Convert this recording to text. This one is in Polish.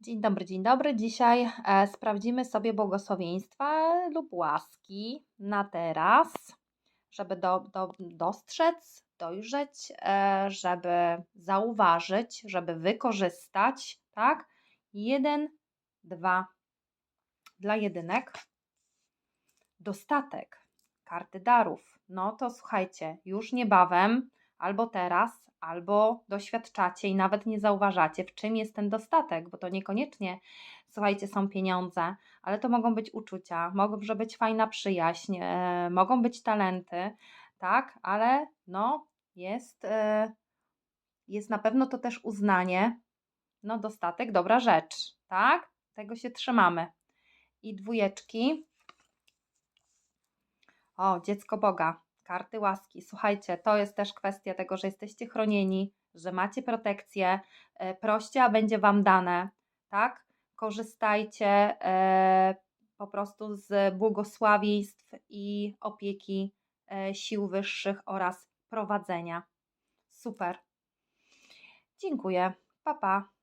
Dzień dobry, dzień dobry. Dzisiaj e, sprawdzimy sobie błogosławieństwa lub łaski na teraz, żeby do, do, dostrzec, dojrzeć, e, żeby zauważyć, żeby wykorzystać, tak? Jeden, dwa. Dla jedynek. Dostatek, karty darów. No to słuchajcie, już niebawem, albo teraz, albo doświadczacie i nawet nie zauważacie, w czym jest ten dostatek, bo to niekoniecznie, słuchajcie, są pieniądze, ale to mogą być uczucia, może być fajna przyjaźń, e, mogą być talenty, tak, ale no jest, e, jest na pewno to też uznanie, no dostatek, dobra rzecz, tak, tego się trzymamy. I dwójeczki. O, dziecko Boga, karty łaski. Słuchajcie, to jest też kwestia tego, że jesteście chronieni, że macie protekcję. E, Proście, a będzie Wam dane, tak? Korzystajcie e, po prostu z błogosławieństw i opieki e, sił wyższych oraz prowadzenia. Super. Dziękuję. Pa, pa.